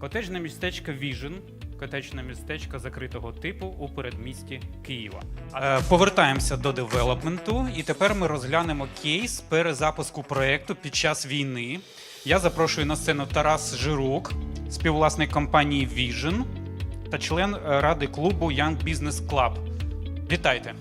Котеджне містечко Vision, котеджне містечко закритого типу у передмісті Києва. Е, Повертаємося до девелопменту, і тепер ми розглянемо кейс перезапуску проекту під час війни. Я запрошую на сцену Тарас Жирук, співвласник компанії Vision та член е, ради клубу Young Business Club. Вітайте!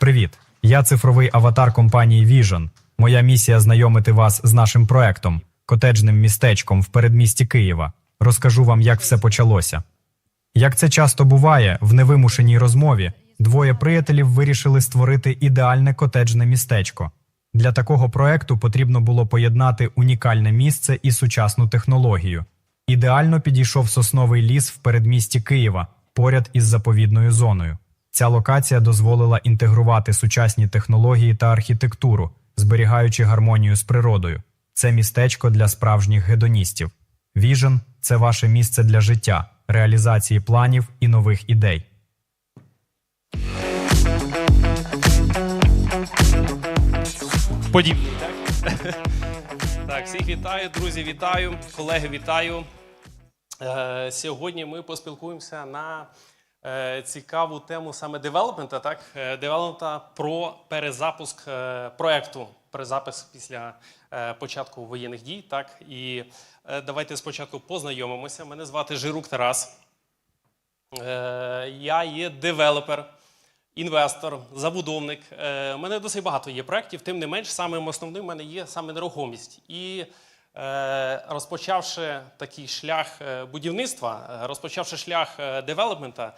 Привіт! Я цифровий аватар компанії Vision. Моя місія знайомити вас з нашим проектом, котеджним містечком в передмісті Києва. Розкажу вам, як все почалося. Як це часто буває, в невимушеній розмові двоє приятелів вирішили створити ідеальне котеджне містечко. Для такого проекту потрібно було поєднати унікальне місце і сучасну технологію. Ідеально підійшов сосновий ліс в передмісті Києва, поряд із заповідною зоною. Ця локація дозволила інтегрувати сучасні технології та архітектуру, зберігаючи гармонію з природою. Це містечко для справжніх гедоністів. Vision – це ваше місце для життя, реалізації планів і нових ідей. Подібний. Так, всіх вітаю, друзі, вітаю, колеги, вітаю. Е, сьогодні ми поспілкуємося на е, цікаву тему саме девелопмента, так? Е, девелопмента про перезапуск е, проекту, перезапуск після е, початку воєнних дій. Так? І е, давайте спочатку познайомимося. Мене звати Жирук Тарас. Е, я є девелопер, інвестор, забудовник. У мене досить багато є проєктів, тим не менш, самим основним в мене є саме нерухомість. І розпочавши такий шлях будівництва, розпочавши шлях девелопмента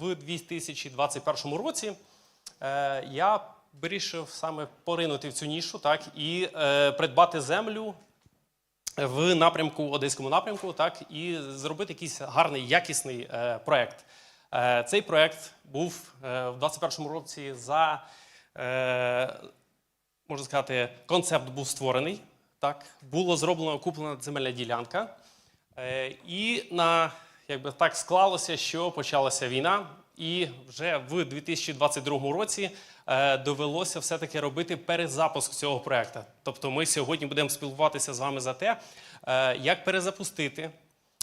в 2021 році, я вирішив саме поринути в цю нішу так, і е, придбати землю в напрямку, одеському напрямку, так, і зробити якийсь гарний, якісний е, проект. Е, цей проект був е, в 2021 році за, е, можна сказати, концепт був створений. Так, було зроблено куплена земельна ділянка. Е, і на, якби так склалося, що почалася війна, і вже в 2022 році довелося все-таки робити перезапуск цього проекту. Тобто, ми сьогодні будемо спілкуватися з вами за те, е, як перезапустити,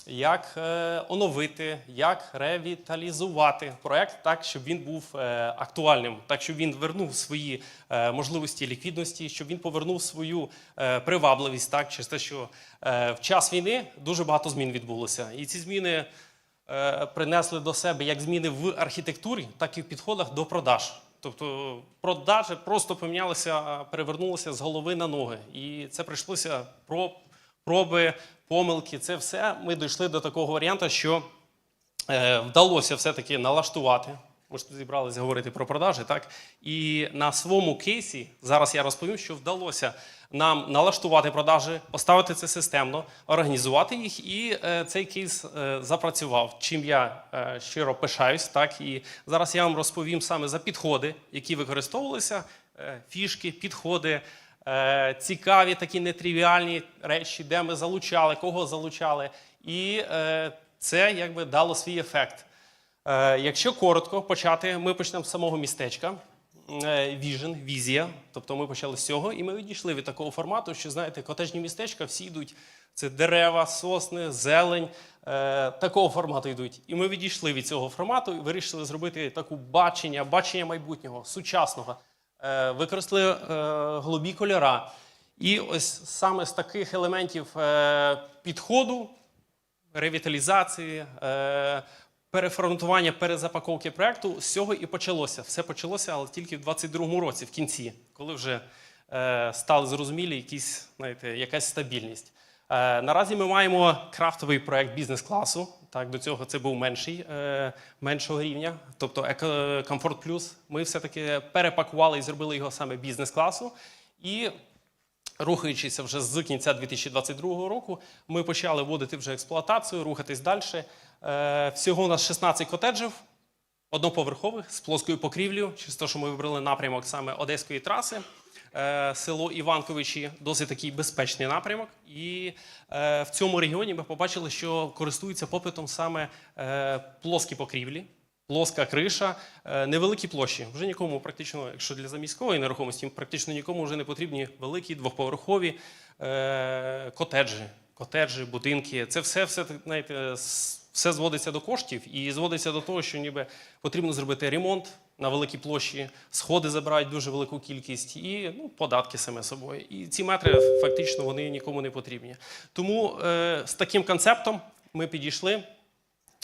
як е, оновити, як ревіталізувати проект так, щоб він був е, актуальним, так щоб він вернув свої е, можливості ліквідності, щоб він повернув свою е, привабливість, так через те, що е, в час війни дуже багато змін відбулося, і ці зміни е, принесли до себе як зміни в архітектурі, так і в підходах до продаж. Тобто продажі просто помінялися, перевернулися з голови на ноги. І це прийшлося про проби, помилки. Це все ми дійшли до такого варіанту, що е, вдалося все-таки налаштувати. Ми ж тут зібралися говорити про продажі, так? І на своєму кейсі зараз я розповім, що вдалося нам налаштувати продажі, поставити це системно, організувати їх, і е, цей кейс е, запрацював. Чим я е, щиро пишаюсь, так і зараз я вам розповім саме за підходи, які використовувалися, е, фішки, підходи. е, Цікаві такі нетривіальні речі, де ми залучали, кого залучали, і е, це якби дало свій ефект. Е, Якщо коротко почати, ми почнемо з самого містечка. Vision, візія. Тобто ми почали з цього, і ми відійшли від такого формату, що знаєте, котежні містечка всі йдуть. Це дерева, сосни, зелень. Е, такого формату йдуть. І ми відійшли від цього формату і вирішили зробити таку бачення, бачення майбутнього, сучасного. Е, використали е, голубі кольора. І ось саме з таких елементів е, підходу ревіталізації, е, переформатування, перезапаковки проекту з цього і почалося. Все почалося, але тільки в 22-му році, в кінці, коли вже е, стали зрозумілі якісь, знаєте, якась стабільність. Е, наразі ми маємо крафтовий проект бізнес-класу. Так, до цього це був менший, е, меншого рівня, тобто Comfort Plus. Ми все-таки перепакували і зробили його саме бізнес-класу. І Рухаючися вже з кінця 2022 року, ми почали вводити вже експлуатацію, рухатись далі. Е, Всього у нас 16 котеджів, одноповерхових з плоскою покрівлею, через те, що ми вибрали напрямок саме Одеської траси. Е, Село Іванковичі досить такий безпечний напрямок. І е, в цьому регіоні ми побачили, що користуються попитом саме плоскі покрівлі. Плоска криша, е, невеликі площі. Вже нікому практично, якщо для заміської нерухомості, практично нікому вже не потрібні великі двоповерхові е, котеджі. котеджі, будинки. Це все, все знаєте, все зводиться до коштів і зводиться до того, що ніби потрібно зробити ремонт на великій площі, сходи забирають дуже велику кількість, і ну, податки саме собою. І ці метри фактично вони нікому не потрібні. Тому е, з таким концептом ми підійшли.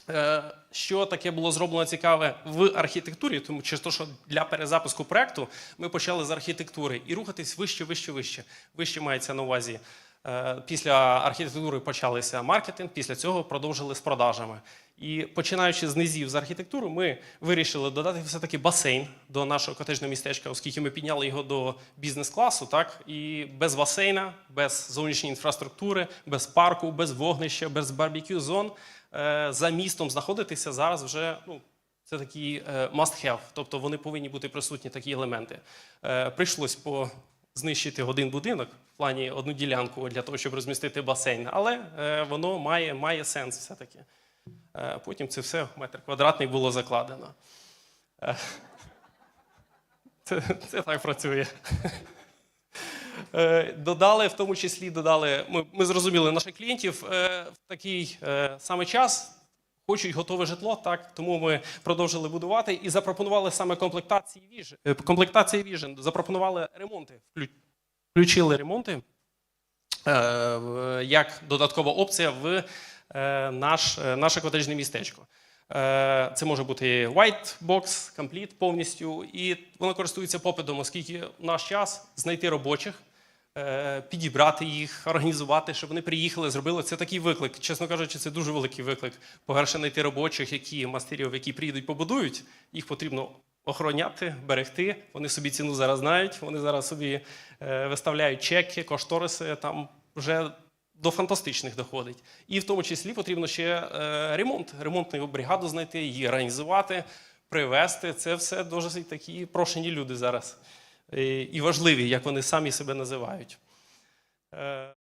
Е, Що таке було зроблено цікаве в архітектурі, тому через те, що для перезапуску проекту ми почали з архітектури і рухатись вище, вище, вище. Вище мається на увазі. е, Після архітектури почалися маркетинг, після цього продовжили з продажами. І починаючи з низів з архітектури, ми вирішили додати все-таки басейн до нашого котежного містечка, оскільки ми підняли його до бізнес-класу, так і без басейна, без зовнішньої інфраструктури, без парку, без вогнища, без барбекю зон е, за містом знаходитися зараз вже ну, це такий е, must have, тобто вони повинні бути присутні такі елементи. Е, Прийшлось по знищити один будинок в плані одну ділянку для того, щоб розмістити басейн, але воно має, має сенс все-таки. Е, Потім це все метр квадратний було закладено. Е, Це, це так працює. Е, Додали, в тому числі додали, ми, ми зрозуміли наших клієнтів е, в такий е, саме час. Хочуть готове житло, так тому ми продовжили будувати і запропонували саме комплектації е, Комплектації Vision. Запропонували ремонти. Включили ремонти е, як додаткова опція в е, наш, е, наше котеджне містечко. Е, Це може бути white box, компліт повністю, і воно користується попитом, оскільки в наш час знайти робочих, е, підібрати їх, організувати, щоб вони приїхали, зробили. Це такий виклик. Чесно кажучи, це дуже великий виклик. По-перше, знайти робочих, які мастерів, які приїдуть, побудують. Їх потрібно охороняти, берегти. Вони собі ціну зараз знають. Вони зараз собі е, виставляють чеки, кошториси. Там вже до фантастичних доходить. І в тому числі потрібно ще е, ремонт, ремонтну бригаду знайти, її організувати, привезти. Це все дуже такі прошені люди зараз. Е, І важливі, як вони самі себе називають. Е,